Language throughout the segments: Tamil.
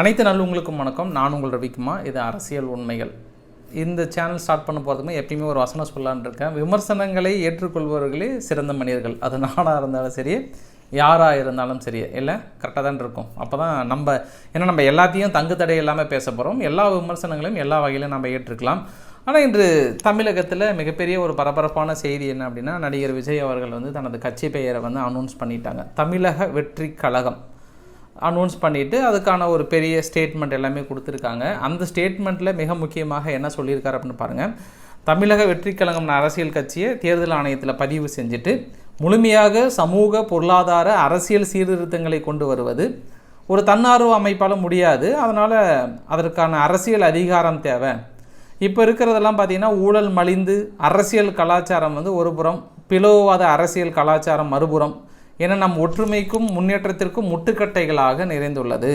அனைத்து நல்லவங்களுக்கும் வணக்கம். நான் உங்கள் ரவிக்குமா இது அரசியல் உண்மைகள். இந்த சேனல் ஸ்டார்ட் பண்ண போகிறதுமே எப்பயுமே ஒரு வசனம் சொல்லலான் இருக்கேன். விமர்சனங்களை ஏற்றுக்கொள்பவர்களே சிறந்த மனிதர்கள். அது நானாக இருந்தாலும் சரி யாராக இருந்தாலும் சரி இல்லை? கரெக்டாக தான் இருக்கும். அப்போ தான் நம்ம ஏன்னா நம்ம எல்லாத்தையும் தங்கு தடை இல்லாமல் பேச போகிறோம் எல்லா விமர்சனங்களையும் எல்லா வகையிலும் நம்ம ஏற்றுக்கலாம். ஆனால் இன்று தமிழகத்தில் மிகப்பெரிய ஒரு பரபரப்பான செய்தி என்ன அப்படின்னா நடிகர் விஜய் அவர்கள் வந்து தனது கட்சி பெயரை வந்து அனௌன்ஸ் பண்ணிட்டாங்க. தமிழக வெற்றி கழகம். அனௌன்ஸ் பண்ணிவிட்டு அதுக்கான ஒரு பெரிய ஸ்டேட்மெண்ட் எல்லாமே கொடுத்துருக்காங்க. அந்த ஸ்டேட்மெண்ட்டில் மிக முக்கியமாக என்ன சொல்லியிருக்காரு அப்படின்னு பாருங்கள் தமிழக வெற்றி அரசியல் கட்சியை தேர்தல் ஆணையத்தில் பதிவு செஞ்சுட்டு முழுமையாக சமூக பொருளாதார அரசியல் சீர்திருத்தங்களை கொண்டு வருவது. ஒரு தன்னார்வ அமைப்பால் முடியாது. அதனால் அதற்கான அரசியல் அதிகாரம் தேவை. இப்போ இருக்கிறதெல்லாம் பார்த்திங்கன்னா ஊழல் மலிந்து அரசியல் கலாச்சாரம் வந்து ஒரு புறம் பிளவுவாத அரசியல் கலாச்சாரம் மறுபுறம். என நம் ஒற்றுமைக்கும் முன்னேற்றத்திற்கும் முட்டுக்கட்டைகளாக நிறைந்துள்ளது.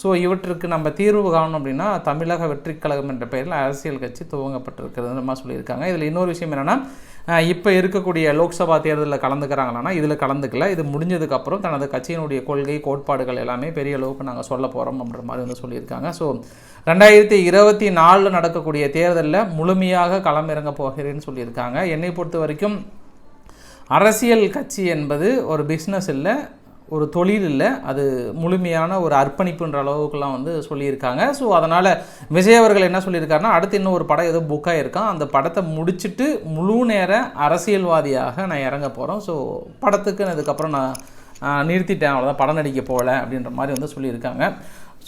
ஸோ இவற்றுக்கு நம்ம தீர்வு காணணும் அப்படின்னா தமிழக வெற்றிக் கழகம் என்ற பெயரில் அரசியல் கட்சி துவங்கப்பட்டிருக்கிறது நம்ம சொல்லியிருக்காங்க. இதில் இன்னொரு விஷயம் என்னென்னா இப்போ இருக்கக்கூடிய லோக்சபா தேர்தலில் கலந்துக்கிறாங்களான்னா இதில் கலந்துக்கல. இது முடிஞ்சதுக்கப்புறம் தனது கட்சியினுடைய கொள்கை கோட்பாடுகள் எல்லாமே பெரிய அளவுக்கு நாங்கள் சொல்ல போகிறோம் அப்படின்ற மாதிரி வந்து சொல்லியிருக்காங்க. ஸோ ரெண்டாயிரத்தி இருபத்தி நாலில் நடக்கக்கூடிய தேர்தலில் முழுமையாக களமிறங்க போகிறேன்னு சொல்லியிருக்காங்க. என்னை பொறுத்த வரைக்கும் அரசியல் கட்சி என்பது ஒரு பிஸ்னஸ் இல்லை ஒரு தொழில் இல்லை அது முழுமையான ஒரு அர்ப்பணிப்புன்ற அளவுக்குலாம் வந்து சொல்லியிருக்காங்க. ஸோ அதனால் விஜய் அவர்கள் என்ன சொல்லியிருக்காருன்னா அடுத்து இன்னும் ஒரு படம் ஏதோ புக்காக இருக்கான் அந்த படத்தை முடிச்சுட்டு முழு நேர அரசியல்வாதியாக நான் இறங்க போகிறோம் ஸோ படத்துக்கு நான் நான் நிறுத்திட்டேன். அவ்வளோதான் படம் நடிக்க போகல அப்படின்ற மாதிரி வந்து சொல்லியிருக்காங்க.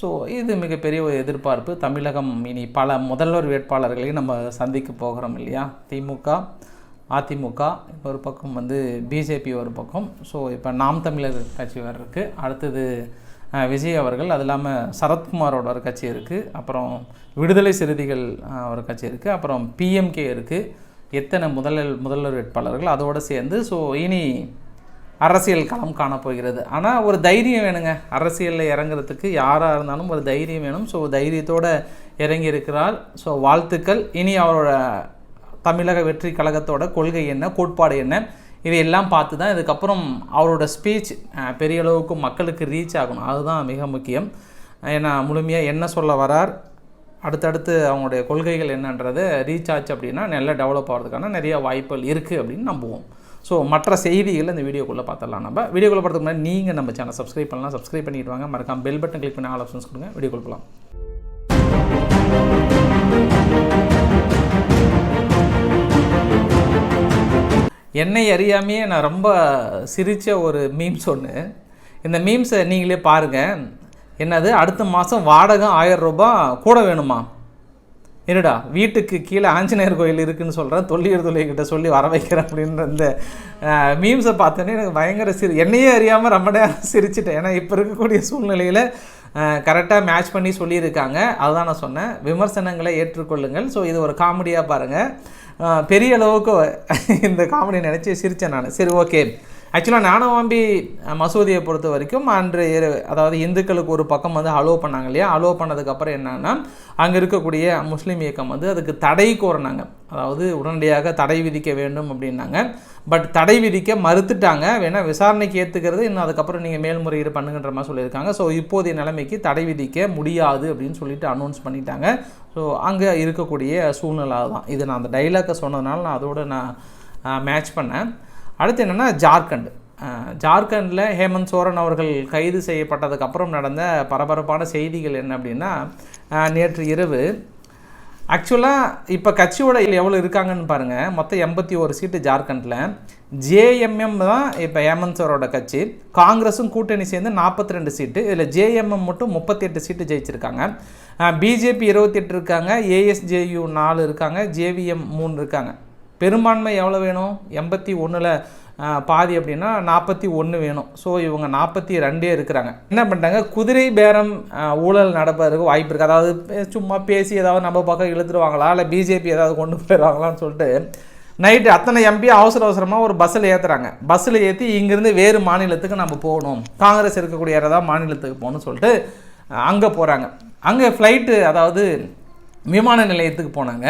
ஸோ இது மிகப்பெரிய ஒரு எதிர்பார்ப்பு. தமிழகம் இனி பல முதல்வர் வேட்பாளர்களையும் நம்ம சந்திக்க போகிறோம் இல்லையா? திமுக. அதிமுக இப்போ ஒரு பக்கம் வந்து பிஜேபி ஒரு பக்கம். ஸோ இப்போ நாம் தமிழர் கட்சி வேறு இருக்குது அடுத்தது விஜய் அவர்கள். அது இல்லாமல் சரத்குமாரோட ஒரு கட்சி இருக்குது அப்புறம் விடுதலை சிறுத்தைகள் ஒரு கட்சி இருக்குது அப்புறம் பிஎம்கே இருக்குது எத்தனை முதல்வர் முதல்வர் வேட்பாளர்கள் அதோடு சேர்ந்து ஸோ இனி அரசியல் களம் காணப்போகிறது ஆனால் ஒரு தைரியம் வேணுங்க. அரசியலில் இறங்குறதுக்கு யாராக இருந்தாலும் ஒரு தைரியம் வேணும். ஸோ தைரியத்தோடு இறங்கி இருக்கிறார். ஸோ வாழ்த்துக்கள். இனி அவரோட தமிழக வெற்றி கழகத்தோட கொள்கை என்ன கோட்பாடு என்ன இதையெல்லாம் பார்த்து தான் இதுக்கப்புறம் அவரோட ஸ்பீச் பெரிய அளவுக்கு மக்களுக்கு ரீச் ஆகணும். அதுதான் மிக முக்கியம். ஏன்னா முழுமையாக என்ன சொல்ல வரார் அடுத்தடுத்து அவங்களுடைய கொள்கைகள் என்னன்றது ரீச் ஆச்சு அப்படின்னா நல்லா டெவலப் ஆகிறதுக்கான நிறைய வாய்ப்புகள் இருக்குது அப்படின்னு நம்புவோம். ஸோ மற்ற செய்திகள் இந்த வீடியோக்குள்ளே பார்த்துடலாம். நம்ம வீடியோக்குள்ளே பார்த்துக்கு முன்னாடி நீங்கள் நம்ம சேனல் சப்ஸ்கிரைப் பண்ணலாம். சப்ஸ்கிரைப் பண்ணிட்டு வாங்க. மறக்காம பெல் பட்டன் கிளிக் பண்ணி ஆல் ஆப்ஷன்ஸ் கொடுங்க. வீடியோக்குள்ள போகலாம் என்னை அறியாமையே நான் ரொம்ப சிரித்த ஒரு மீம்ஸ் ஒன்று இந்த மீம்ஸை நீங்களே பாருங்கள் என்னது? அடுத்த மாதம் வாடகை ஆயிரம் ரூபாய் கூட வேணுமா? என்னடா வீட்டுக்கு கீழே ஆஞ்சநேயர் கோயில் இருக்குதுன்னு சொல்கிறேன் தொல்லியர் தொல்லிகிட்ட சொல்லி வர வைக்கிறேன் அப்படின்ற இந்த மீம்ஸை பார்த்தோன்னே எனக்கு பயங்கர சிரி என்னையே அறியாமல் ரொம்ப நேரம் சிரிச்சிட்டேன். ஏன்னா இப்போ இருக்கக்கூடிய சூழ்நிலையில் கரெக்டாக மேட்ச் பண்ணி சொல்லியிருக்காங்க. அதுதான் நான் சொன்னேன். விமர்சனங்களை ஏற்றுக்கொள்ளுங்கள். ஸோ இது ஒரு காமெடியாக பாருங்கள் பெரிய அளவுக்கு இந்த காமெடி நினச்சி சிரித்தேன் நான். சரி ஓகே ஆக்சுவலாக ஞானவாம்பி மசூதியை பொறுத்த வரைக்கும் அன்று இரு- அதாவது இந்துக்களுக்கு ஒரு பக்கம் வந்து அலோவ் பண்ணாங்க இல்லையா? அலோவ் பண்ணதுக்கப்புறம் என்னன்னா அங்கே இருக்கக்கூடிய முஸ்லீம் இயக்கம் வந்து அதுக்கு தடை கோரினாங்க. அதாவது உடனடியாக தடை விதிக்க வேண்டும் அப்படின்னாங்க. பட் தடை விதிக்க மறுத்துட்டாங்க. வேணா விசாரணைக்கு ஏற்றுக்கிறது இன்னும் அதுக்கப்புறம் நீங்கள் மேல்முறையீடு பண்ணுங்கன்ற மாதிரி சொல்லியிருக்காங்க. ஸோ இப்போதைய நிலைமைக்கு தடை விதிக்க முடியாது அப்படின்னு சொல்லிட்டு அனௌன்ஸ் பண்ணிட்டாங்க. ஸோ அங்கே இருக்கக்கூடிய சூழ்நிலை தான் இது நான் அந்த டைலாக்கை சொன்னதுனால நான் அதோட நான் மேட்ச் பண்ணேன். அடுத்து என்னென்னா ஜார்க்கண்ட். ஜார்க்கண்டில் ஹேமந்த் சோரன் அவர்கள் கைது செய்யப்பட்டதுக்கப்புறம் நடந்த பரபரப்பான செய்திகள் என்ன அப்படின்னா நேற்று இரவு. ஆக்சுவலாக இப்போ கட்சியோட எவ்வளோ இருக்காங்கன்னு பாருங்கள் மொத்தம் எண்பத்தி ஒரு சீட்டு ஜார்க்கண்டில். ஜேஎம்எம் தான் இப்போ ஹேமந்த் சோரோட கட்சி. காங்கிரஸும் கூட்டணி சேர்ந்து நாற்பத்தி ரெண்டு சீட்டு. இதில் ஜேஎம்எம் மட்டும் முப்பத்தெட்டு சீட்டு ஜெயிச்சிருக்காங்க. பிஜேபி இருபத்தெட்டு இருக்காங்க. ஏஎஸ்ஜேயு நாலு இருக்காங்க. ஜேவிஎம் மூணு இருக்காங்க. பெரும்பான்மை எவ்வளோ வேணும்? எண்பத்தி ஒன்றில் பாதி அப்படின்னா நாற்பத்தி ஒன்று வேணும். ஸோ இவங்க நாற்பத்தி ரெண்டே இருக்கிறாங்க. என்ன பண்ணிட்டாங்க? குதிரை பேரம் ஊழல் நடப்பதற்கு வாய்ப்பு இருக்குது அதாவது சும்மா பேசி ஏதாவது நம்ம பக்கம் இழுத்துருவாங்களா? இல்லை பிஜேபி ஏதாவது கொண்டு போயிடுவாங்களான்னு சொல்லிட்டு நைட்டு அத்தனை எம்பி அவசர அவசரமாக ஒரு பஸ்ஸில் ஏற்றுறாங்க பஸ்ஸில் ஏற்றி இங்கேருந்து வேறு மாநிலத்துக்கு நம்ம போகணும். காங்கிரஸ் இருக்கக்கூடிய தான் மாநிலத்துக்கு போகணும்னு சொல்லிட்டு அங்கே போகிறாங்க அங்கே ஃப்ளைட்டு அதாவது விமான நிலையத்துக்கு போனாங்க.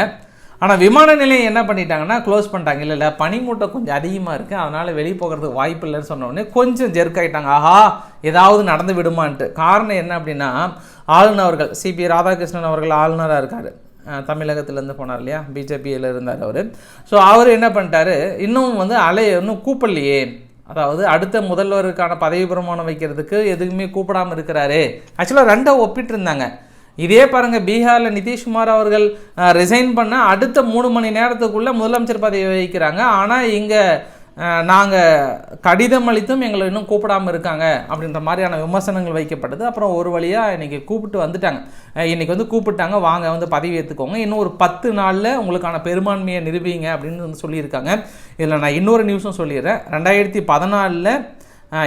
ஆனால் விமான நிலையம் என்ன பண்ணிட்டாங்கன்னா க்ளோஸ் பண்ணிட்டாங்க. இல்லை இல்லை பனிமூட்டம் கொஞ்சம் அதிகமாக இருக்குது அதனால் வெளியே போகிறதுக்கு வாய்ப்பு இல்லைன்னு சொன்னோடனே கொஞ்சம் ஜெர்க் ஆகிட்டாங்க ஆஹா ஏதாவது நடந்து விடுமான்ட்டு. காரணம் என்ன அப்படின்னா ஆளுநர் அவர்கள் சிபி ராதாகிருஷ்ணன் அவர்கள் ஆளுநராக இருக்கார். தமிழகத்திலேருந்து போனார் இல்லையா? பிஜேபியில் இருந்தார் அவர். ஸோ அவர் என்ன பண்ணிட்டாரு? இன்னும் வந்து அலைய இன்னும் கூப்பிடலையே. அதாவது அடுத்த முதல்வருக்கான பதவி பிரமாணம் வைக்கிறதுக்கு எதுவுமே கூப்பிடாமல் இருக்கிறாரு. ஆக்சுவலாக ரெண்டை ஒப்பிட்டு இருந்தாங்க இதே பாருங்கள் பீகாரில் நிதிஷ்குமார் அவர்கள் ரிசைன் பண்ண அடுத்த மூணு மணி நேரத்துக்குள்ளே முதலமைச்சர் பதவி வகிக்கிறாங்க. ஆனால் இங்கே நாங்கள் கடிதம் அளித்தும் எங்களை இன்னும் கூப்பிடாம இருக்காங்க அப்படின்ற மாதிரியான விமர்சனங்கள் வைக்கப்பட்டது. அப்புறம் ஒரு வழியாக இன்றைக்கி கூப்பிட்டு வந்துட்டாங்க. இன்றைக்கி வந்து கூப்பிட்டாங்க. வாங்க வந்து பதவி ஏற்றுக்கோங்க இன்னும் ஒரு பத்து நாளில் உங்களுக்கான பெரும்பான்மையை நிரூபிங்க அப்படின்னு வந்து சொல்லியிருக்காங்க. இதில் நான் இன்னொரு நியூஸும் சொல்லிடுறேன். ரெண்டாயிரத்தி பதினாலில்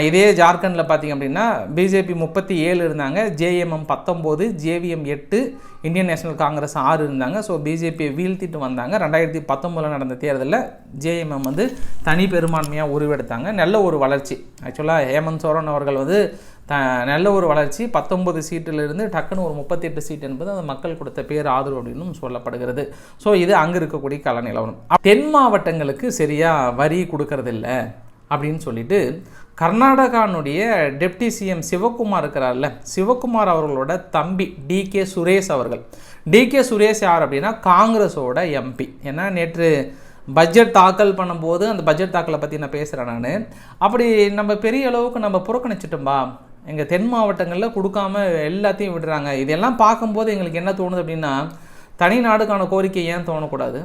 இதே ஜார்க்கண்டில் பார்த்தீங்க அப்படின்னா பிஜேபி முப்பத்தி ஏழு இருந்தாங்க ஜேஎம்எம் பத்தொம்போது ஜேவிஎம் எட்டு இந்தியன் நேஷனல் காங்கிரஸ் ஆறு இருந்தாங்க. ஸோ பிஜேபியை வீழ்த்திட்டு வந்தாங்க. ரெண்டாயிரத்தி பத்தொம்போதில் நடந்த தேர்தலில் ஜேஎம்எம் வந்து தனி பெரும்பான்மையாக உருவெடுத்தாங்க. நல்ல ஒரு வளர்ச்சி. ஆக்சுவலாக ஹேமந்த் சோரன் அவர்கள் வந்து த நல்ல ஒரு வளர்ச்சி. பத்தொம்பது சீட்டிலிருந்து டக்குன்னு ஒரு முப்பத்தெட்டு சீட் என்பது அந்த மக்கள் கொடுத்த பேர் ஆதரவு அப்படின்னு சொல்லப்படுகிறது. ஸோ இது அங்கே இருக்கக்கூடிய கல நிலவரம் தென் மாவட்டங்களுக்கு சரியாக வரி கொடுக்கறதில்ல அப்படின்னு சொல்லிட்டு கர்நாடகானுடைய டெப்டி சிஎம் சிவகுமார் இருக்கிறார்ல சிவகுமார் அவர்களோட தம்பி டி கே சுரேஷ் அவர்கள். டி கே சுரேஷ் யார் அப்படின்னா காங்கிரஸோட எம்பி. ஏன்னா நேற்று பட்ஜெட் தாக்கல் பண்ணும்போது அந்த பட்ஜெட் தாக்கலை பற்றி நான் பேசுகிறேன் நான். அப்படி நம்ம பெரிய அளவுக்கு நம்ம புறக்கணிச்சிட்டோம்பா எங்கள் தென் மாவட்டங்களில் கொடுக்காம எல்லாத்தையும் விடுறாங்க. இதெல்லாம் பார்க்கும்போது எங்களுக்கு என்ன தோணுது அப்படின்னா தனி நாடுக்கான கோரிக்கை ஏன் தோணக்கூடாது?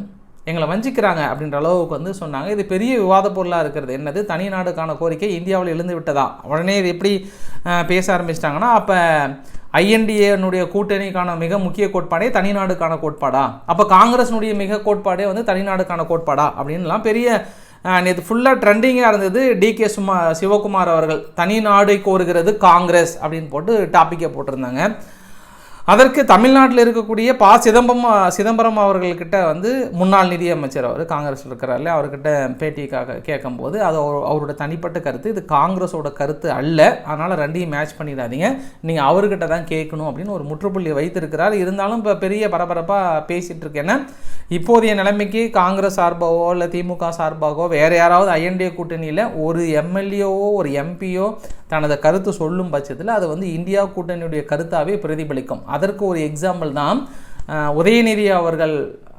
எங்களை வஞ்சிக்கிறாங்க அப்படின்ற அளவுக்கு வந்து சொன்னாங்க. இது பெரிய விவாத பொருளாக இருக்கிறது. என்னது? தனி நாடுக்கான கோரிக்கை இந்தியாவில் எழுந்து விட்டதா? உடனே இது எப்படி பேச ஆரம்பிச்சிட்டாங்கன்னா அப்போ ஐஎன்டிஏனுடைய கூட்டணிக்கான மிக முக்கிய கோட்பாடே தனிநாடுக்கான கோட்பாடா? அப்போ காங்கிரஸினுடைய மிக கோட்பாடே வந்து தனிநாடுக்கான கோட்பாடா? அப்படின்லாம் பெரிய நேற்று ஃபுல்லாக ட்ரெண்டிங்காக இருந்தது டி கே சுமா சிவகுமார் அவர்கள். தனி நாடை கோருகிறது காங்கிரஸ் அப்படின்னு போட்டு டாப்பிக்கை போட்டிருந்தாங்க. அதற்கு தமிழ்நாட்டில் இருக்கக்கூடிய பா சிதம்பரம் சிதம்பரம் அவர்கள்கிட்ட வந்து முன்னாள் நிதியமைச்சர் அவர் காங்கிரஸில் இருக்கிறார்ல அவர்கிட்ட பேட்டிக்காக கேட்கும்போது அது அவரோட தனிப்பட்ட கருத்து. இது காங்கிரஸோட கருத்து அல்ல. அதனால் ரெண்டையும் மேட்ச் பண்ணிடாதீங்க. நீங்கள் அவர்கிட்ட தான் கேட்கணும் அப்படின்னு ஒரு முற்றுப்புள்ளி வைத்திருக்கிறார். இருந்தாலும் இப்போ பெரிய பரபரப்பாக பேசிகிட்டு இருக்கேன்னா இப்போதைய நிலைமைக்கு காங்கிரஸ் சார்பாகவோ இல்லை திமுக சார்பாகவோ வேறு யாராவது ஐஎன்டிஏ கூட்டணியில் ஒரு எம்எல்ஏவோ ஒரு எம்பியோ தனது கருத்து சொல்லும் பட்சத்தில் அது வந்து இந்தியா கூட்டணியுடைய கருத்தாகவே பிரதிபலிக்கும். அதற்கு ஒரு எக்ஸாம்பிள் தான் உதயநிதி அவர்கள்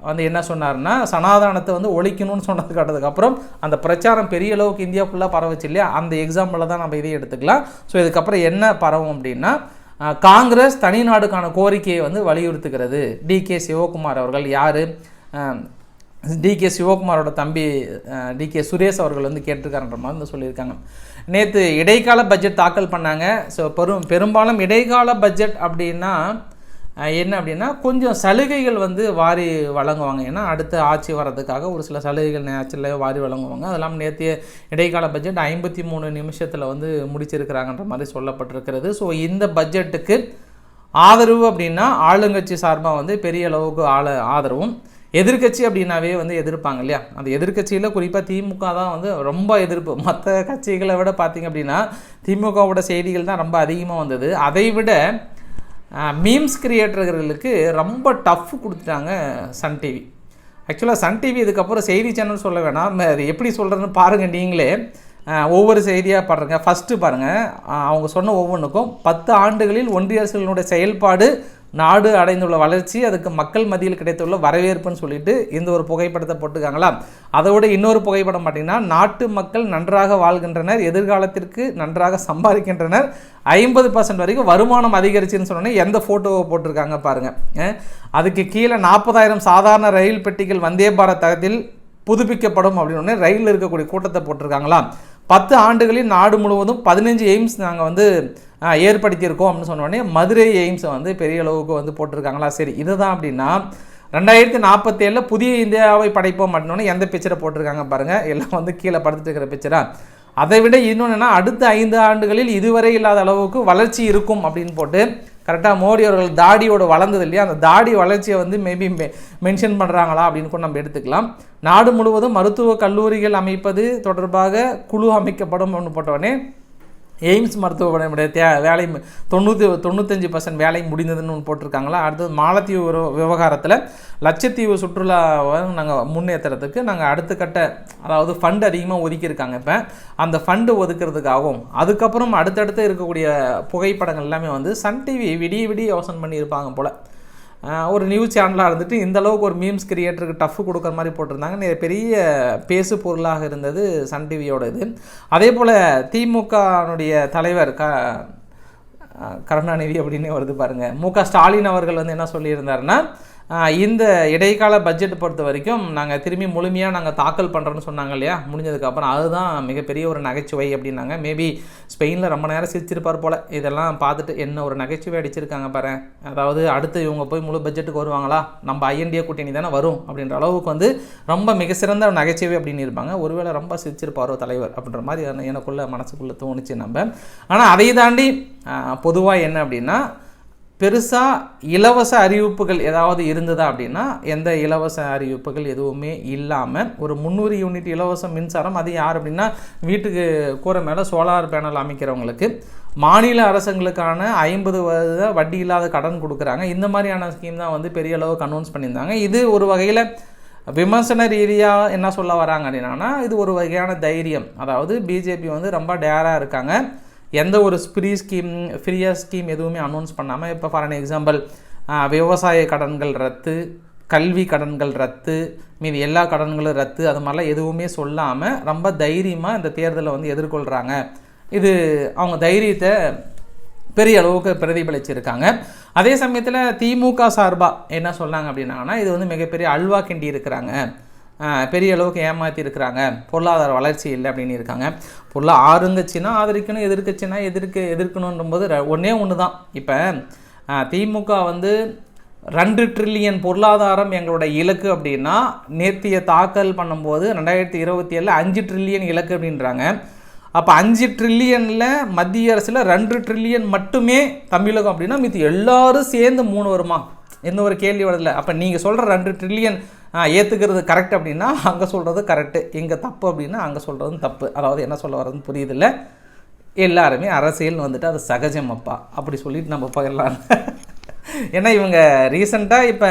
வந்து என்ன சொன்னார்னா சனாதானத்தை வந்து ஒழிக்கணும்னு சொன்னது அடுத்ததுக்கப்புறம் அந்த பிரச்சாரம் பெரிய அளவுக்கு இந்தியா ஃபுல்லாக பரவச்சு இல்லையா அந்த எக்ஸாம்பிளில் தான் நம்ம இதையும் எடுத்துக்கலாம். ஸோ இதுக்கப்புறம் என்ன பரவும் அப்படின்னா காங்கிரஸ் தனிநாடுக்கான கோரிக்கையை வந்து வலியுறுத்துகிறது. டி கே சிவகுமார் அவர்கள் யார்? டி கே சிவகுமாரோட தம்பி டி கே சுரேஷ் அவர்கள் வந்து கேட்டிருக்காருன்ற மாதிரி வந்து சொல்லியிருக்காங்க. நேற்று இடைக்கால பட்ஜெட் தாக்கல் பண்ணாங்க. ஸோ பெரும் பெரும்பாலும் இடைக்கால பட்ஜெட் அப்படின்னா என்ன அப்படின்னா கொஞ்சம் சலுகைகள் வந்து வாரி வழங்குவாங்க. ஏன்னா அடுத்த ஆட்சி வர்றதுக்காக ஒரு சில சலுகைகள் நேச்சுரலாக வாரி வழங்குவாங்க. அதெல்லாம் நேற்றைய இடைக்கால பட்ஜெட் ஐம்பத்தி மூணு நிமிஷத்தில் வந்து முடிச்சிருக்கிறாங்கன்ற மாதிரி சொல்லப்பட்டிருக்கிறது. ஸோ இந்த பட்ஜெட்டுக்கு ஆதரவு அப்படின்னா ஆளுங்கட்சி சார்பாக வந்து பெரிய அளவுக்கு ஆள ஆதரவும். எதிர்க்கட்சி அப்படின்னாவே வந்து எதிர்ப்பாங்க இல்லையா? அந்த எதிர்க்கட்சியில் குறிப்பாக திமுக தான் வந்து ரொம்ப எதிர்ப்பு. மற்ற கட்சிகளை விட பார்த்தீங்க அப்படின்னா திமுகவோட செய்திகள் தான் ரொம்ப அதிகமாக வந்தது. அதை விட மீம்ஸ் கிரியேட்டர்களுக்கு ரொம்ப டஃப் கொடுத்துட்டாங்க சன் டிவி. ஆக்சுவலாக சன் டிவி இதுக்கப்புறம் செய்தி சேனல் சொல்ல வேணாம். அது எப்படி சொல்கிறதுன்னு பாருங்கள் நீங்களே. ஒவ்வொரு செய்தியாக பாருங்கள் ஃபஸ்ட்டு பாருங்கள் அவங்க சொன்ன ஒவ்வொன்றுக்கும் பத்து ஆண்டுகளில் ஒன்றிய அரசுகளுடைய செயல்பாடு நாடு அடைந்துள்ள வளர்ச்சி அதுக்கு மக்கள் மத்தியில் கிடைத்துள்ள வரவேற்புன்னு சொல்லிட்டு இந்த ஒரு புகைப்படத்தை போட்டுக்காங்களா அதோட இன்னொரு புகைப்படம் பார்த்தீங்கன்னா நாட்டு மக்கள் நன்றாக வாழ்கின்றனர் எதிர்காலத்திற்கு நன்றாக சம்பாதிக்கின்றனர். ஐம்பது பர்சன்ட் வரைக்கும் வருமானம் அதிகரிச்சுன்னு சொன்னோன்னே எந்த ஃபோட்டோவை போட்டிருக்காங்க பாருங்கள் அதுக்கு கீழே நாற்பதாயிரம் சாதாரண ரயில் பெட்டிகள் வந்தே பாரத் தகத்தில் புதுப்பிக்கப்படும் அப்படின்னு ரயிலில் இருக்கக்கூடிய கூட்டத்தை போட்டிருக்காங்களாம். பத்து ஆண்டுகளில் நாடு முழுவதும் பதினஞ்சு எய்ம்ஸ் நாங்கள் வந்து ஏற்படுத்தியிருக்கோம் அப்படின்னு சொன்ன உடனே மதுரை எய்ம்ஸை வந்து பெரிய அளவுக்கு வந்து போட்டிருக்காங்களா? சரி இதுதான் அப்படின்னா ரெண்டாயிரத்தி நாற்பத்தேழில் புதிய இந்தியாவை படைப்போம் அப்படின்னோடனே எந்த பிக்சரை போட்டிருக்காங்க பாருங்கள் எல்லாம் வந்து கீழே படுத்துட்டு இருக்கிற பிக்சராக அதை விட இன்னொன்றுனா அடுத்த ஐந்து ஆண்டுகளில் இதுவரை இல்லாத அளவுக்கு வளர்ச்சி இருக்கும் அப்படின்னு போட்டு கரெக்டாக மோடி அவர்கள் தாடியோட வளர்ந்தது இல்லையா? அந்த தாடி வளர்ச்சியை வந்து மேபி மெ மென்ஷன் பண்ணுறாங்களா அப்படின்னு கூட நம்ம எடுத்துக்கலாம். நாடு முழுவதும் மருத்துவ கல்லூரிகள் அமைப்பது தொடர்பாக குழு அமைக்கப்படும் அப்படின்னு போட்டோடனே எய்ம்ஸ் மருத்துவமனையுடைய தே வேலை தொண்ணூற்றி தொண்ணூத்தஞ்சு பர்சன்ட் வேலை முடிந்ததுன்னு ஒன்று போட்டிருக்காங்களா? அடுத்தது மாலத்தீவு விவகாரத்தில் லட்சத்தீவு சுற்றுலாவை நாங்கள் முன்னேற்றுறதுக்கு நாங்கள் அடுத்த கட்ட அதாவது ஃபண்ட் அதிகமாக ஒதுக்கியிருக்காங்க இப்போ. அந்த ஃபண்டு ஒதுக்கிறதுக்காகவும் அதுக்கப்புறம் அடுத்தடுத்து இருக்கக்கூடிய புகைப்படங்கள் எல்லாமே வந்து சன் டிவி விடிய விடிய யோசனை பண்ணியிருப்பாங்க போல். ஒரு நியூஸ் சேனலாக இருந்துட்டு இந்த அளவுக்கு ஒரு மீம்ஸ் கிரியேட்டருக்கு டஃப் கொடுக்குற மாதிரி போட்டிருந்தாங்க. நிறைய பெரிய பேசு பொருளாக இருந்தது சன் டிவியோட இது. அதே போல் திமுகனுடைய தலைவர் க கருணாநிதி அப்படின்னு வருது பாருங்க. மு க ஸ்டாலின் அவர்கள் வந்து என்ன சொல்லியிருந்தாருன்னா இந்த இடைக்கால பட்ஜெட் பொறுத்த வரைக்கும் நாங்கள் திரும்பி முழுமையாக நாங்கள் தாக்கல் பண்ணுறோன்னு சொன்னாங்க இல்லையா? முடிஞ்சதுக்கப்புறம் அதுதான் மிகப்பெரிய ஒரு நகைச்சுவை அப்படின்னாங்க. மேபி ஸ்பெயினில் ரொம்ப நேரம் சிரிச்சிருப்பார் போல். இதெல்லாம் பார்த்துட்டு என்ன ஒரு நகைச்சுவை அடிச்சிருக்காங்க பாரு. அதாவது அடுத்து இவங்க போய் முழு பட்ஜெட்டுக்கு வருவாங்களா? நம்ம ஐஎன்டிஏ கூட்டணி தானே வரும் அப்படின்ற அளவுக்கு வந்து ரொம்ப மிக சிறந்த ஒரு நகைச்சுவை அப்படின்னு இருப்பாங்க. ஒருவேளை ரொம்ப சிரிச்சிருப்பாரோ தலைவர் அப்படின்ற மாதிரி எனக்குள்ளே மனசுக்குள்ளே தோணுச்சு நம்ம. ஆனால் அதை தாண்டி பொதுவாக என்ன அப்படின்னா பெருசாக இலவச அறிவிப்புகள் ஏதாவது இருந்ததா அப்படின்னா எந்த இலவச அறிவிப்புகள் எதுவுமே இல்லாமல் ஒரு முந்நூறு யூனிட் இலவச மின்சாரம் அது யார் அப்படின்னா வீட்டுக்கு கூரை மேலே சோலார் பேனல் அமைக்கிறவங்களுக்கு. மாநில அரசுங்களுக்கான ஐம்பது வருத வட்டி இல்லாத கடன் கொடுக்குறாங்க. இந்த மாதிரியான ஸ்கீம் தான் வந்து பெரிய அளவுக்கு அனௌன்ஸ் பண்ணியிருந்தாங்க. இது ஒரு வகையில் விமர்சன ரீதியாக என்ன சொல்ல வராங்க அப்படின்னா இது ஒரு வகையான தைரியம். அதாவது பிஜேபி வந்து ரொம்ப டேராக இருக்காங்க. எந்த ஒரு ஃப்ரீ ஸ்கீம் ஃப்ரீயாக ஸ்கீம் எதுவுமே அனௌன்ஸ் பண்ணாமல் இப்போ ஃபார் அன் எக்ஸாம்பிள் விவசாய கடன்கள் ரத்து கல்வி கடன்கள் ரத்து மீதி எல்லா கடன்களும் ரத்து அது மாதிரிலாம் எதுவுமே சொல்லாமல் ரொம்ப தைரியமாக இந்த தேர்தலை வந்து எதிர்கொள்கிறாங்க இது அவங்க தைரியத்தை பெரிய அளவுக்கு பிரதிபலிச்சிருக்காங்க. அதே சமயத்தில் திமுக சார்பாக என்ன சொன்னாங்க அப்படின்னாங்கன்னா இது வந்து மிகப்பெரிய அல்வா கிண்டி இருக்கிறாங்க பெரிய அளவுக்கு ஏமாற்றி இருக்கிறாங்க பொருளாதார வளர்ச்சி இல்லை அப்படின்னு இருக்காங்க. பொருளா ஆளுங்கட்சினா ஆதரிக்கணும் எதிர்க்கச்சின்னா எதிர்க்க எதிர்க்கணுன்றும்போது போது ஒன்று தான் இப்போ திமுக வந்து ரெண்டு ட்ரில்லியன் பொருளாதாரம் எங்களோட இலக்கு அப்படின்னா நேத்திய தாக்கல் பண்ணும்போது ரெண்டாயிரத்தி இருபத்தி ஏழில் அஞ்சு ட்ரில்லியன் இலக்கு அப்படின்றாங்க. அப்போ அஞ்சு ட்ரில்லியனில் மத்திய அரசில் ரெண்டு ட்ரில்லியன் மட்டுமே தமிழகம் அப்படின்னா மீதி எல்லாரும் சேர்ந்து மூணு வருமா? எந்த ஒரு கேள்வி வரதில்லை அப்போ நீங்கள் சொல்கிற ரெண்டு ட்ரில்லியன் ஏற்றுக்கிறது கரெக்ட் அப்படின்னா அங்கே சொல்கிறது கரெக்டு இங்கே தப்பு அப்படின்னா அங்கே சொல்கிறதும் தப்பு. அதாவது என்ன சொல்ல வர்றதுன்னு புரியுதில்ல? எல்லாருமே அரசியல் வந்துட்டு அது சகஜம் அப்பா. அப்படி சொல்லிட்டு நம்ம போயிடலாம். ஏன்னா இவங்க ரீசண்டாக இப்போ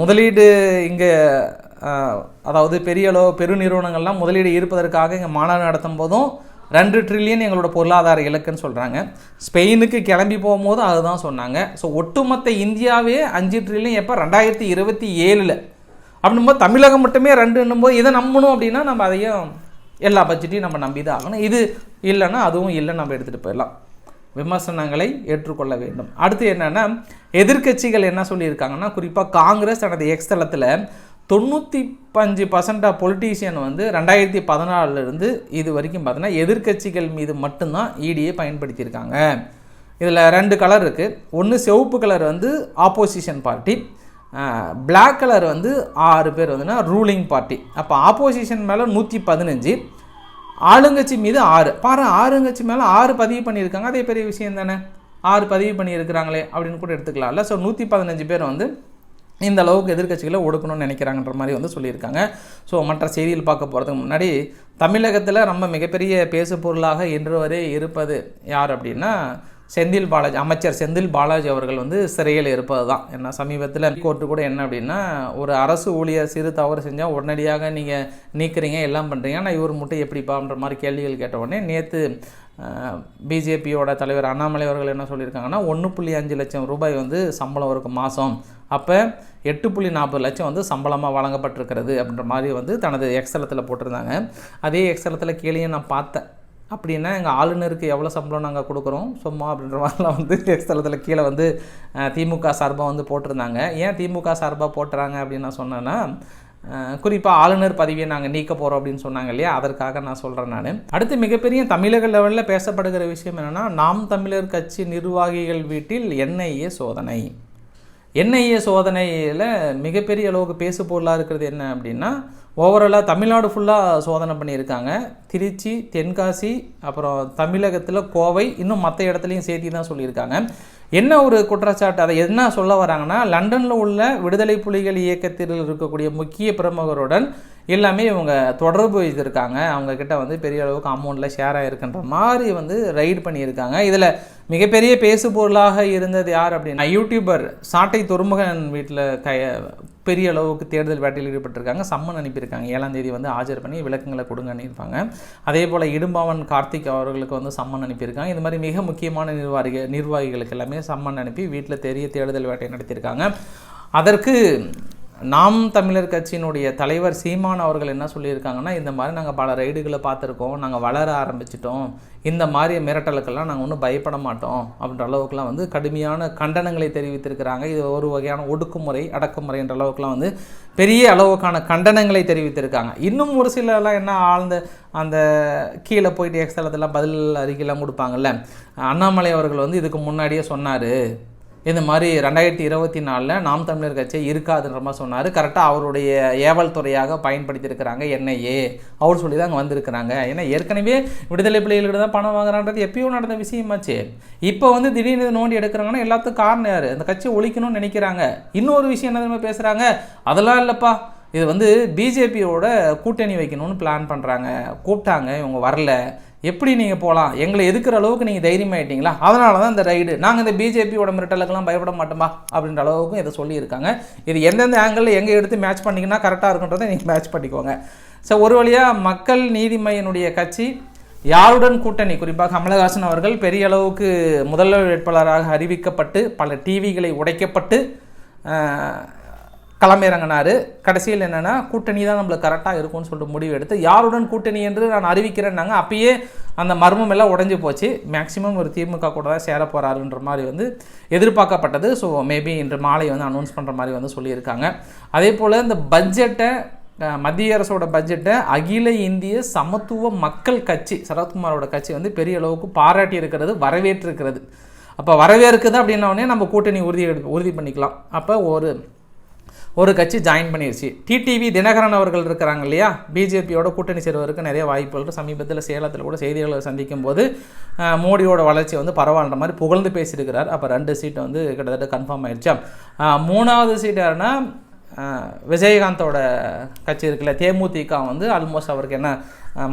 முதலீடு இங்கே அதாவது பெரிய அளவு பெருநிறுவனங்கள்லாம் முதலீடு ஈர்ப்பதற்காக இங்கே மாநாடு நடத்தும் போதும் ரெண்டு ட்ரில்லியன் எங்களோட பொருளாதார இலக்குன்னு சொல்கிறாங்க ஸ்பெயினுக்கு கிளம்பி போகும்போது அதுதான் சொன்னாங்க. ஸோ ஒட்டுமொத்த இந்தியாவே அஞ்சு ட்ரில்லியன் எப்போ? ரெண்டாயிரத்தி இருபத்தி ஏழில். அப்படின்னும்போது தமிழகம் மட்டுமே ரெண்டுன்னும் போது இதை நம்பணும் அப்படின்னா நம்ம அதையும் எல்லா பட்ஜெட்டையும் நம்ம நம்பி தான் ஆகணும். இது இல்லைன்னா அதுவும் இல்லை நம்ம எடுத்துகிட்டு போயிடலாம். விமர்சனங்களை ஏற்றுக்கொள்ள வேண்டும். அடுத்து என்னென்னா எதிர்க்கட்சிகள் என்ன சொல்லியிருக்காங்கன்னா குறிப்பாக காங்கிரஸ் தனது எக்ஸ் தளத்தில் தொண்ணூற்றி பஞ்சு பர்சன்ட் ஆஃப் பொலிட்டீஷியன் வந்து ரெண்டாயிரத்தி பதினாலிருந்து இது வரைக்கும் பார்த்தீங்கன்னா எதிர்க்கட்சிகள் மீது மட்டும்தான் இடியை பயன்படுத்தியிருக்காங்க. இதில் ரெண்டு கலர் இருக்குது ஒன்று சிவப்பு கலர் வந்து ஆப்போசிஷன் பார்ட்டி பிளாக் கலர் வந்து ஆறு பேர் வந்துன்னா ரூலிங் பார்ட்டி அப்போ ஆப்போசிஷன் மேலே நூற்றி பதினஞ்சு ஆளுங்கட்சி மீது ஆறு. பாரு ஆளுங்கட்சி மேலே ஆறு பதிவு பண்ணியிருக்காங்க. அதே பெரிய விஷயம் தானே. ஆறு பதிவு பண்ணியிருக்கிறாங்களே அப்படின்னு கூட எடுத்துக்கலாம்ல ஸோ நூற்றி பதினஞ்சு பேர் வந்து இந்த அளவுக்கு எதிர்க்கட்சிகளை ஒடுக்கணும்னு நினைக்கிறாங்கன்ற மாதிரி வந்து சொல்லியிருக்காங்க. ஸோ மற்ற செய்தியில் பார்க்க போகிறதுக்கு முன்னாடி தமிழகத்தில் ரொம்ப மிகப்பெரிய பேசு பொருளாக இன்று வரை இருப்பது யார் அப்படின்னா செந்தில் பாலாஜி அமைச்சர் செந்தில் பாலாஜி அவர்கள் வந்து சிறையில் இருப்பது தான் என்ன சமீபத்தில் கோர்ட்டு கூட என்ன அப்படின்னா ஒரு அரசு ஊழியர் சிறு தவறு செஞ்சால் உடனடியாக நீங்கள் நீக்குறீங்க எல்லாம் பண்ணுறீங்க ஆனால் இவர் மட்டும் எப்படிப்பான்ற மாதிரி கேள்விகள் கேட்ட உடனே நேற்று பிஜேபியோட தலைவர் அண்ணாமலை அவர்கள் என்ன சொல்லியிருக்காங்கன்னா ஒன்று புள்ளி அஞ்சு லட்சம் ரூபாய் வந்து சம்பளம் இருக்கும் மாதம் அப்போ எட்டு புள்ளி நாற்பது லட்சம் வந்து சம்பளமாக வழங்கப்பட்டிருக்கிறது அப்படின்ற மாதிரி வந்து தனது எக்ஸலத்தில் போட்டிருந்தாங்க. அதே எக்ஸலத்தில் கீழே நான் பார்த்தேன். அப்படின்னா எங்கள் ஆளுநருக்கு எவ்வளோ சம்பளம் நாங்கள் கொடுக்குறோம்? சும்மா அப்படின்ற மாதிரிலாம் வந்து எக்ஸ்தலத்தில் கீழே வந்து திமுக சார்பாக வந்து போட்டிருந்தாங்க. ஏன் திமுக சார்பாக போட்டுறாங்க அப்படின்னு நான் சொன்னேன்னா குறிப்பாக ஆளுநர் பதவியை நாங்கள் நீக்க போகிறோம் அப்படின்னு சொன்னாங்க இல்லையா? அதற்காக நான் சொல்கிறேன் நான். அடுத்து மிகப்பெரிய தமிழக லெவலில் பேசப்படுகிற விஷயம் என்னென்னா நாம் தமிழர் கட்சி நிர்வாகிகள் வீட்டில் என்ஐஏ சோதனை. என்ஐஏ சோதனையில் மிகப்பெரிய அளவுக்கு பேசு பொருளாக இருக்கிறது என்ன அப்படின்னா ஓவராலாக தமிழ்நாடு ஃபுல்லாக சோதனை பண்ணியிருக்காங்க. திருச்சி தென்காசி அப்புறம் தமிழகத்தில் கோவை இன்னும் மற்ற இடத்துலையும் சேர்த்து தான் சொல்லியிருக்காங்க. என்ன ஒரு குற்றச்சாட்டு? அதை என்ன சொல்ல வராங்கன்னா லண்டனில் உள்ள விடுதலை புலிகள் இயக்கத்தில் இருக்கக்கூடிய முக்கிய பிரமுகருடன் எல்லாமே இவங்க தொடர்பு வைத்திருக்காங்க அவங்கக்கிட்ட வந்து பெரிய அளவுக்கு அமௌண்ட்டில் ஷேர் ஆகிருக்குன்ற மாதிரி வந்து ரைடு பண்ணியிருக்காங்க. இதில் மிகப்பெரிய பேசு பொருளாக இருந்தது யார் அப்படின்னா யூடியூபர் சாட்டை துருமுகன் வீட்டில் கைய பெரிய அளவுக்கு தேடுதல் வேட்டையில் ஈடுபட்டிருக்காங்க. சம்மன் அனுப்பியிருக்காங்க. ஏழாம் தேதி வந்து ஆஜர் பண்ணி விளக்கங்களை கொடுங்க அனுப்பியிருப்பாங்க. அதே போல் இடும்பாவன் கார்த்திக் அவர்களுக்கு வந்து சம்மன் அனுப்பியிருக்காங்க. இது மாதிரி மிக முக்கியமான நிர்வாகிக நிர்வாகிகளுக்கு எல்லாமே சம்மன் அனுப்பி வீட்டில் பெரிய தேடுதல் வேட்டை நடத்தியிருக்காங்க. அதற்கு நாம் தமிழர் கட்சியினுடைய தலைவர் சீமான் அவர்கள் என்ன சொல்லியிருக்காங்கன்னா இந்த மாதிரி நாங்கள் பல ரைடுகளை பார்த்துருக்கோம் நாங்கள் வளர ஆரம்பிச்சிட்டோம் இந்த மாதிரி மிரட்டலுக்கெல்லாம் நாங்கள் ஒன்றும் பயப்பட மாட்டோம் அப்படின்ற அளவுக்குலாம் வந்து கடுமையான கண்டனங்களை தெரிவித்திருக்கிறாங்க. இது ஒரு வகையான ஒடுக்குமுறை அடக்குமுறைன்ற அளவுக்குலாம் வந்து பெரிய அளவுக்கான கண்டனங்களை தெரிவித்திருக்காங்க. இன்னும் ஒரு சிலர்லாம் என்ன ஆழ்ந்த அந்த கீழே போயிட்டு எக்ஸ்தலத்தெல்லாம் பதில் அறிக்கையெல்லாம் கொடுப்பாங்கல்ல. அண்ணாமலை அவர்கள் வந்து இதுக்கு முன்னாடியே சொன்னார் இந்த மாதிரி ரெண்டாயிரத்தி இருபத்தி நாலில் நாம் தமிழர் கட்சி இருக்காதுன்ற மாதிரி சொன்னார். கரெக்டாக அவருடைய ஏவல் துறையாக பயன்படுத்தியிருக்கிறாங்க என்ஐஏ அவர் சொல்லி தான் அங்கே வந்திருக்கிறாங்க. ஏன்னா ஏற்கனவே விடுதலை பிள்ளைகளுக்கு தான் பணம் வாங்குறான்றது எப்பயும் நடந்த விஷயமாச்சு. இப்போ வந்து திடீர்னு இதை நோண்டி எடுக்கிறாங்கன்னா எல்லாத்துக்கும் காரணம் யார்? அந்த கட்சியை ஒழிக்கணும்னு நினைக்கிறாங்க. இன்னொரு விஷயம் என்ன தெரியுமா பேசுகிறாங்க அதெல்லாம் இல்லைப்பா. இது வந்து பிஜேபியோட கூட்டணி வைக்கணும்னு பிளான் பண்ணுறாங்க கூப்பிட்டாங்க. இவங்க வரல. எப்படி நீங்கள் போகலாம் எங்களை எதுக்குற அளவுக்கு நீங்கள் தைரியமாயிட்டீங்களா? அதனால தான் இந்த ரைடு நாங்கள் இந்த பிஜேபியோட மிரட்டலுக்கெல்லாம் பயப்பட மாட்டோமா? அப்படின்ற அளவுக்கும் இதை சொல்லியிருக்காங்க. இது எந்தெந்த ஆங்கிளில் எங்கே எடுத்து மேட்ச் பண்ணிங்கன்னா கரெக்டாக இருக்குன்றதை நீங்கள் மேட்ச் பண்ணிக்கோங்க. ஸோ ஒரு வழியாக மக்கள் நீதிமையினுடைய கட்சி யாருடன் கூட்டணி? குறிப்பாக கமலஹாசன் அவர்கள் பெரிய அளவுக்கு முதல்வர் வேட்பாளராக அறிவிக்கப்பட்டு பல டிவிகளை உடைக்கப்பட்டு களமிறங்கினார். கடைசியில் என்னென்னா கூட்டணி தான் நம்மளுக்கு கரெக்டாக இருக்கும்னு சொல்லிட்டு முடிவு எடுத்து யாருடன் கூட்டணி என்று நான் அறிவிக்கிறேன்னாங்க. அப்பயே அந்த மர்மம் எல்லாம் உடஞ்சி போச்சு. மேக்ஸிமம் ஒரு திமுக கூட தான் சேர போகிறாருன்ற மாதிரி வந்து எதிர்பார்க்கப்பட்டது. ஸோ மேபி இன்று மாலை வந்து அனௌன்ஸ் பண்ணுற மாதிரி வந்து சொல்லியிருக்காங்க. அதே போல் இந்த பட்ஜெட்டை மத்திய அரசோட பட்ஜெட்டை அகில இந்திய சமத்துவ மக்கள் கட்சி சரத்குமாரோட கட்சி வந்து பெரிய அளவுக்கு பாராட்டி இருக்கிறது வரவேற்றிருக்கிறது அப்போ வரவேற்குது அப்படின்னோடனே நம்ம கூட்டணி உறுதி உறுதி பண்ணிக்கலாம். அப்போ ஒரு ஒரு கட்சி ஜாயின் பண்ணிருச்சு. டிடிவி தினகரன் அவர்கள் இருக்கிறாங்க இல்லையா? பிஜேபியோட கூட்டணி சேர்வதற்கு நிறைய வாய்ப்புகள். சமீபத்தில் சேலத்தில் கூட செய்தியாளர் சந்திக்கும் போது மோடியோட வளர்ச்சி வந்து பரவாயில்ற மாதிரி புகழ்ந்து பேசியிருக்கிறார். அப்போ ரெண்டு சீட்டு வந்து கிட்டத்தட்ட கன்ஃபார்ம் ஆயிடுச்சா மூணாவது சீட் யாருன்னா விஜயகாந்தோட கட்சி இருக்குல்ல தேமுதிக வந்து ஆல்மோஸ்ட் அவருக்கு என்ன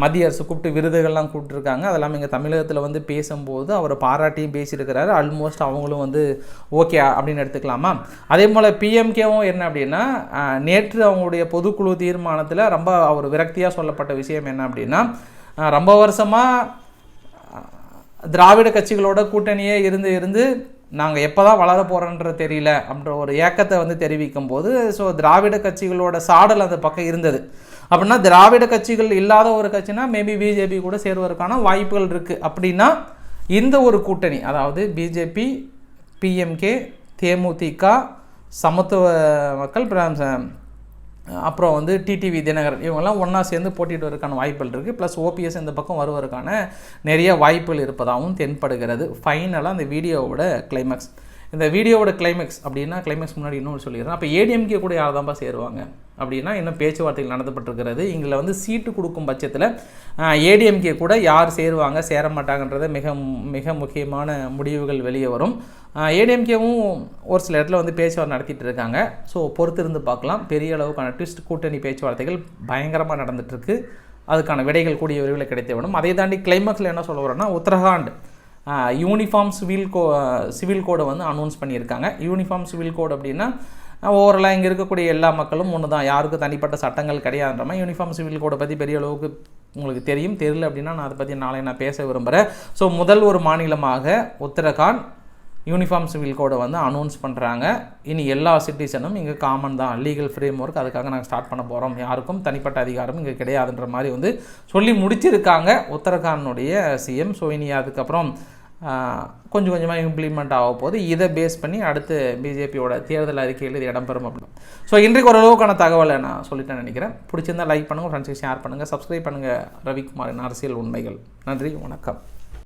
மத்திய அரசு கூப்பிட்டு விருதுகள்லாம் கூப்பிட்டுருக்காங்க. அதெல்லாம் இங்கே தமிழகத்தில் வந்து பேசும்போது அவர் பாராட்டியும் பேசியிருக்கிறாரு. ஆல்மோஸ்ட் அவங்களும் வந்து ஓகே அப்படின்னு எடுத்துக்கலாமா அதே போல் பிஎம்கேவும் என்ன அப்படின்னா நேற்று அவங்களுடைய பொதுக்குழு தீர்மானத்தில் ரொம்ப அவர் விரக்தியாக சொல்லப்பட்ட விஷயம் என்ன அப்படின்னா ரொம்ப வருஷமாக திராவிட கட்சிகளோட கூட்டணியே இருந்து இருந்து நாங்கள் எப்போ தான் வளர போகிறோன்ற தெரியல அப்படின்ற ஒரு ஏக்கத்தை வந்து தெரிவிக்கும் போது ஸோ திராவிட கட்சிகளோட சாடல் அந்த பக்கம் இருந்தது. அப்படின்னா திராவிட கட்சிகள் இல்லாத ஒரு கட்சினா மேபி பிஜேபி கூட சேருவதற்கான வாய்ப்புகள் இருக்குது அப்படின்னா இந்த ஒரு கூட்டணி அதாவது பிஜேபி பிஎம்கே தேமுதிக சமத்துவ மக்கள் அப்புறம் வந்து டிடிவி தினகரன் இவங்கெல்லாம் ஒன்றா சேர்ந்து போட்டியிடுவதற்கான வாய்ப்புகள் இருக்குது ப்ளஸ் ஓபிஎஸ் இந்த பக்கம் வருவதற்கான நிறைய வாய்ப்புகள் இருப்பதாகவும் தென்படுகிறது. ஃபைனலாக அந்த வீடியோவோட கிளைமேக்ஸ் இந்த வீடியோவோட கிளைமேக்ஸ் அப்படின்னா கிளைமேக்ஸ் முன்னாடி இன்னொன்று சொல்லிடுறேன். அப்போ ஏடிஎம்கே கூட யார் தான்ப்பா சேருவாங்க? அப்படின்னா இன்னும் பேச்சுவார்த்தைகள் நடத்தப்பட்டிருக்கிறது. இங்கே வந்து சீட்டு கொடுக்கும் பட்சத்தில் ஏடிஎம்கே கூட யார் சேருவாங்க சேர மாட்டாங்கன்றத மிக மிக முக்கியமான முடிவுகள் வெளியே வரும். ஏடிஎம்கேவும் ஒரு சில இடத்துல வந்து பேச்சுவார்த்தை நடத்திட்டு இருக்காங்க. ஸோ பொறுத்திருந்து பார்க்கலாம். பெரிய அளவுக்கான ட்விஸ்ட் கூட்டணி பேச்சுவார்த்தைகள் பயங்கரமாக நடந்துகிட்ருக்கு அதுக்கான விடைகள் கூடிய விரைவில் கிடைத்து விடும் அதை தாண்டி கிளைமேக்ஸில் என்ன சொல்ல வரோன்னா Uttarakhand uniform civil co civil கோடை வந்து அனௌன்ஸ் பண்ணியிருக்காங்க. யூனிஃபார்ம் சிவில் கோட் அப்படின்னா ஓவரலாக இங்கே இருக்கக்கூடிய எல்லா மக்களும் ஒன்று தான் யாருக்கும் தனிப்பட்ட சட்டங்கள் கிடையாதுன்ற மாதிரி யூனிஃபார்ம் சிவில் கோடை பற்றி பெரிய அளவுக்கு உங்களுக்கு தெரியும். தெரியல அப்படின்னா நான் அதை பற்றி நாளை நான் பேச விரும்புகிறேன் ஸோ முதல் ஒரு மாநிலமாக உத்தரகாண்ட் யூனிஃபார்ம் சிவில் கோடை வந்து அனௌன்ஸ் பண்ணுறாங்க இனி எல்லா சிட்டிசனும் இங்கே காமன் தான். லீகல் ஃப்ரேம் ஒர்க் அதுக்காக நாங்கள் ஸ்டார்ட் பண்ண போகிறோம் யாருக்கும் தனிப்பட்ட அதிகாரம் இங்கே கிடையாதுன்ற மாதிரி வந்து சொல்லி முடிச்சிருக்காங்க உத்தரகாண்டுடைய சிஎம் ஸோ இனி அதுக்கப்புறம் கொஞ்சம் கொஞ்சமாக இம்ப்ளிமெண்ட் ஆக போது இதை பேஸ் பண்ணி அடுத்து பிஜேபியோட தேர்தல் அறிக்கையில் இது இடம்பெறும் அப்படின்னு ஸோ இன்றைக்கு ஓரளவுக்கான தகவலை நான் சொல்லிட்டேன் நினைக்கிறேன். பிடிச்சிருந்தால் லைக் பண்ணுங்கள் ஃப்ரெண்ட்ஸுக்கு ஷேர் பண்ணுங்கள் சப்ஸ்கிரைப் பண்ணுங்கள் ரவிக்குமாரின் அரசியல் உண்மைகள். நன்றி வணக்கம்.